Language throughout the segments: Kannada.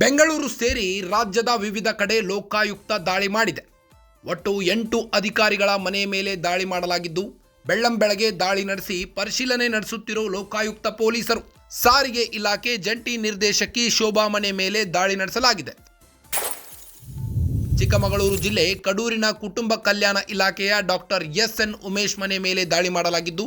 ಬೆಂಗಳೂರು ಸೇರಿ ರಾಜ್ಯದ ವಿವಿಧ ಕಡೆ ಲೋಕಾಯುಕ್ತ ದಾಳಿ ಮಾಡಿದೆ. ಒಟ್ಟು ಎಂಟು ಅಧಿಕಾರಿಗಳ ಮನೆ ಮೇಲೆ ದಾಳಿ ಮಾಡಲಾಗಿದ್ದು ಬೆಳ್ಳಂಬೆಳಗ್ಗೆ ದಾಳಿ ನಡೆಸಿ ಪರಿಶೀಲನೆ ನಡೆಸುತ್ತಿರೋ ಲೋಕಾಯುಕ್ತ ಪೊಲೀಸರು. ಸಾರಿಗೆ ಇಲಾಖೆ ಜಂಟಿ ನಿರ್ದೇಶಕಿ ಶೋಭಾ ಮನೆ ಮೇಲೆ ದಾಳಿ ನಡೆಸಲಾಗಿದೆ. ಚಿಕ್ಕಮಗಳೂರು ಜಿಲ್ಲೆ ಕಡೂರಿನ ಕುಟುಂಬ ಕಲ್ಯಾಣ ಇಲಾಖೆಯ ಡಾಕ್ಟರ್ ಎಸ್ ಎನ್ ಉಮೇಶ್ ಮನೆ ಮೇಲೆ ದಾಳಿ ಮಾಡಲಾಗಿದ್ದು,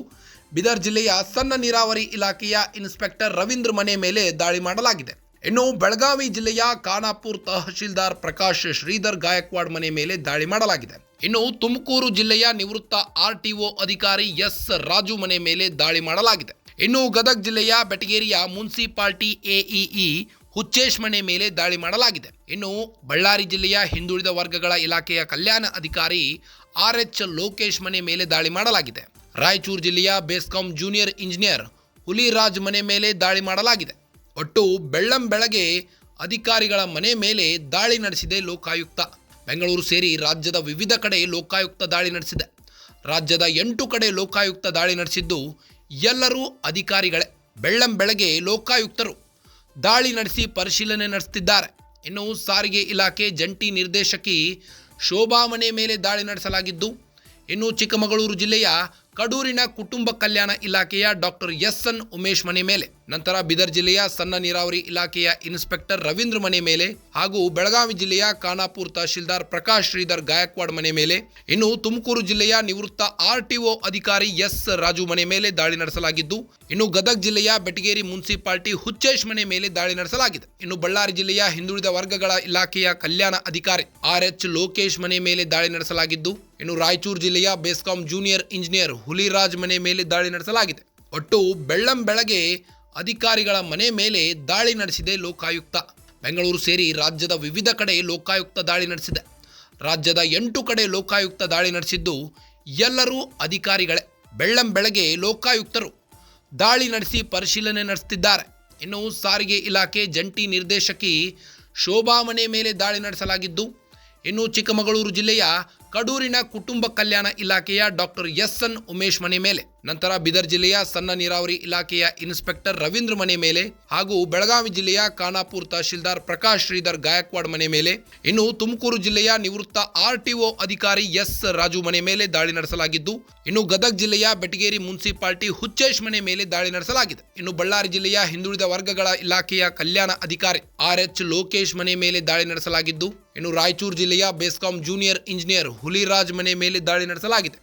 ಬಿದರ್ ಜಿಲ್ಲೆಯ ಸಣ್ಣ ನೀರಾವರಿ ಇಲಾಖೆಯ ಇನ್ಸ್ಪೆಕ್ಟರ್ ರವೀಂದ್ರ ಮನೆ ಮೇಲೆ ದಾಳಿ ಮಾಡಲಾಗಿದೆ. ಇನ್ನು ಬೆಳಗಾವಿ ಜಿಲ್ಲೆಯ ಖಾನಾಪುರ್ ತಹಶೀಲ್ದಾರ್ ಪ್ರಕಾಶ್ ಶ್ರೀಧರ್ ಗಾಯಕ್ವಾಡ್ ಮನೆ ಮೇಲೆ ದಾಳಿ ಮಾಡಲಾಗಿದೆ. ಇನ್ನು ತುಮಕೂರು ಜಿಲ್ಲೆಯ ನಿವೃತ್ತ ಆರ್ ಅಧಿಕಾರಿ ಎಸ್ ರಾಜು ಮನೆ ಮೇಲೆ ದಾಳಿ ಮಾಡಲಾಗಿದೆ. ಇನ್ನು ಗದಗ ಜಿಲ್ಲೆಯ ಬೆಟಗೇರಿಯ ಮುನ್ಸಿಪಾಲ್ಟಿ ಎಇಇ ಹುಚ್ಚೇಶ್ ಮನೆ ಮೇಲೆ ದಾಳಿ ಮಾಡಲಾಗಿದೆ. ಇನ್ನು ಬಳ್ಳಾರಿ ಜಿಲ್ಲೆಯ ಹಿಂದುಳಿದ ವರ್ಗಗಳ ಇಲಾಖೆಯ ಕಲ್ಯಾಣ ಅಧಿಕಾರಿ ಆರ್ ಎಚ್ ಲೋಕೇಶ್ ಮನೆ ಮೇಲೆ ದಾಳಿ ಮಾಡಲಾಗಿದೆ. ರಾಯಚೂರು ಜಿಲ್ಲೆಯ ಬೇಸ್ಕಾಂ ಜೂನಿಯರ್ ಇಂಜಿನಿಯರ್ ಹುಲಿರಾಜ್ ಮನೆ ಮೇಲೆ ದಾಳಿ ಮಾಡಲಾಗಿದೆ. ಒಟ್ಟು ಬೆಳ್ಳಂ ಬೆಳಗ್ಗೆ ಅಧಿಕಾರಿಗಳ ಮನೆ ಮೇಲೆ ದಾಳಿ ನಡೆಸಿದೆ ಲೋಕಾಯುಕ್ತ. ಬೆಂಗಳೂರು ಸೇರಿ ರಾಜ್ಯದ ವಿವಿಧ ಕಡೆ ಲೋಕಾಯುಕ್ತ ದಾಳಿ ನಡೆಸಿದೆ. ರಾಜ್ಯದ ಎಂಟು ಕಡೆ ಲೋಕಾಯುಕ್ತ ದಾಳಿ ನಡೆಸಿದ್ದು ಎಲ್ಲರೂ ಅಧಿಕಾರಿಗಳೇ. ಬೆಳ್ಳಂ ಬೆಳಗ್ಗೆ ಲೋಕಾಯುಕ್ತರು ದಾಳಿ ನಡೆಸಿ ಪರಿಶೀಲನೆ ನಡೆಸುತ್ತಿದ್ದಾರೆ ಇನ್ನು ಸಾರಿಗೆ ಇಲಾಖೆ ಜಂಟಿ ನಿರ್ದೇಶಕಿ ಶೋಭಾ ಮನೆ ಮೇಲೆ ದಾಳಿ ನಡೆಸಲಾಗಿದ್ದು, ಇನ್ನು ಚಿಕ್ಕಮಗಳೂರು ಜಿಲ್ಲೆಯ ಕಡೂರಿನ ಕುಟುಂಬ ಕಲ್ಯಾಣ ಇಲಾಖೆಯ ಡಾಕ್ಟರ್ ಎಸ್ ಎನ್ ಉಮೇಶ್ ಮನೆ ಮೇಲೆ ನಂತರ ಬಿದರ್ ಜಿಲ್ಲೆಯ ಸಣ್ಣ ನೀರಾವರಿ ಇಲಾಖೆಯ ಇನ್ಸ್ಪೆಕ್ಟರ್ ರವೀಂದ್ರ ಮನೆ ಮೇಲೆ ಹಾಗೂ ಬೆಳಗಾವಿ ಜಿಲ್ಲೆಯ ಖಾನಾಪುರ್ ತಹಶೀಲ್ದಾರ್ ಪ್ರಕಾಶ್ ಶ್ರೀಧರ್ ಗಾಯಕ್ವಾಡ್ ಮನೆ ಮೇಲೆ, ಇನ್ನು ತುಮಕೂರು ಜಿಲ್ಲೆಯ ನಿವೃತ್ತ ಆರ್ಟಿಒ ಅಧಿಕಾರಿ ಎಸ್ ರಾಜು ಮನೆ ಮೇಲೆ ದಾಳಿ ನಡೆಸಲಾಗಿದ್ದು, ಇನ್ನು ಗದಗ ಜಿಲ್ಲೆಯ ಬೆಟಗೇರಿ ಮುನ್ಸಿಪಾಲ್ಟಿ ಹುಚ್ಚೇಶ್ ಮನೆ ಮೇಲೆ ದಾಳಿ ನಡೆಸಲಾಗಿದೆ. ಇನ್ನು ಬಳ್ಳಾರಿ ಜಿಲ್ಲೆಯ ಹಿಂದುಳಿದ ವರ್ಗಗಳ ಇಲಾಖೆಯ ಕಲ್ಯಾಣ ಅಧಿಕಾರಿ ಆರ್ ಎಚ್ ಲೋಕೇಶ್ ಮನೆ ಮೇಲೆ ದಾಳಿ ನಡೆಸಲಾಗಿದ್ದು, ಇನ್ನು ರಾಯಚೂರು ಜಿಲ್ಲೆಯ ಬೇಸ್ಕಾಂ ಜೂನಿಯರ್ ಇಂಜಿನಿಯರ್ ಹುಲಿರಾಜ್ ಮನೆ ಮೇಲೆ ದಾಳಿ ನಡೆಸಲಾಗಿದೆ. ಒಟ್ಟು ಬೆಳ್ಳಂ ಬೆಳಗ್ಗೆ ಅಧಿಕಾರಿಗಳ ಮನೆ ಮೇಲೆ ದಾಳಿ ನಡೆಸಿದೆ ಲೋಕಾಯುಕ್ತ. ಬೆಂಗಳೂರು ಸೇರಿ ರಾಜ್ಯದ ವಿವಿಧ ಕಡೆ ಲೋಕಾಯುಕ್ತ ದಾಳಿ ನಡೆಸಿದೆ. ರಾಜ್ಯದ ಎಂಟು ಕಡೆ ಲೋಕಾಯುಕ್ತ ದಾಳಿ ನಡೆಸಿದ್ದು ಎಲ್ಲರೂ ಅಧಿಕಾರಿಗಳೇ. ಬೆಳ್ಳಂ ಬೆಳಗ್ಗೆ ಲೋಕಾಯುಕ್ತರು ದಾಳಿ ನಡೆಸಿ ಪರಿಶೀಲನೆ ನಡೆಸುತ್ತಿದ್ದಾರೆ ಇನ್ನು ಸಾರಿಗೆ ಇಲಾಖೆ ಜಂಟಿ ನಿರ್ದೇಶಕಿ ಶೋಭಾ ಮನೆ ಮೇಲೆ ದಾಳಿ ನಡೆಸಲಾಗಿದ್ದು, ಇನ್ನು ಚಿಕ್ಕಮಗಳೂರು ಜಿಲ್ಲೆಯ ಕಡೂರಿನ ಕುಟುಂಬ ಕಲ್ಯಾಣ ಇಲಾಖೆಯ ಡಾಕ್ಟರ್ ಎಸ್ ಎನ್ ಉಮೇಶ್ ಮನೆ ಮೇಲೆ, ನಂತರ ಬಿದರ್ ಜಿಲ್ಲೆಯ ಸಣ್ಣ ನೀರಾವರಿ ಇಲಾಖೆಯ ಇನ್ಸ್ಪೆಕ್ಟರ್ ರವೀಂದ್ರ ಮನೆ ಮೇಲೆ ಹಾಗೂ ಬೆಳಗಾವಿ ಜಿಲ್ಲೆಯ ಖಾನಾಪುರ್ ತಹಶೀಲ್ದಾರ್ ಪ್ರಕಾಶ್ ಶ್ರೀಧರ್ ಗಾಯಕ್ವಾಡ್ ಮನೆ ಮೇಲೆ, ಇನ್ನು ತುಮಕೂರು ಜಿಲ್ಲೆಯ ನಿವೃತ್ತ ಆರ್ಟಿಒ ಅಧಿಕಾರಿ ಎಸ್. ರಾಜು ಮನೆ ಮೇಲೆ ದಾಳಿ ನಡೆಸಲಾಗಿದ್ದು, ಇನ್ನು ಗದಗ ಜಿಲ್ಲೆಯ ಬೆಟಗೇರಿ ಮುನ್ಸಿಪಾಲ್ಟಿ ಹುಚ್ಚೇಶ್ ಮನೆ ಮೇಲೆ ದಾಳಿ ನಡೆಸಲಾಗಿದೆ. ಇನ್ನು ಬಳ್ಳಾರಿ ಜಿಲ್ಲೆಯ ಹಿಂದುಳಿದ ವರ್ಗಗಳ ಇಲಾಖೆಯ ಕಲ್ಯಾಣ ಅಧಿಕಾರಿ ಆರ್ ಎಚ್ ಲೋಕೇಶ್ ಮನೆ ಮೇಲೆ ದಾಳಿ ನಡೆಸಲಾಗಿದ್ದು, ಇನ್ನು ರಾಯಚೂರು ಜಿಲ್ಲೆಯ ಬೇಸ್ಕಾಂ ಜೂನಿಯರ್ ಇಂಜಿನಿಯರ್ ಹುಲಿರಾಜ್ ಮನೆ ಮೇಲೆ ದಾಳಿ ನಡೆಸಲಾಗಿದೆ.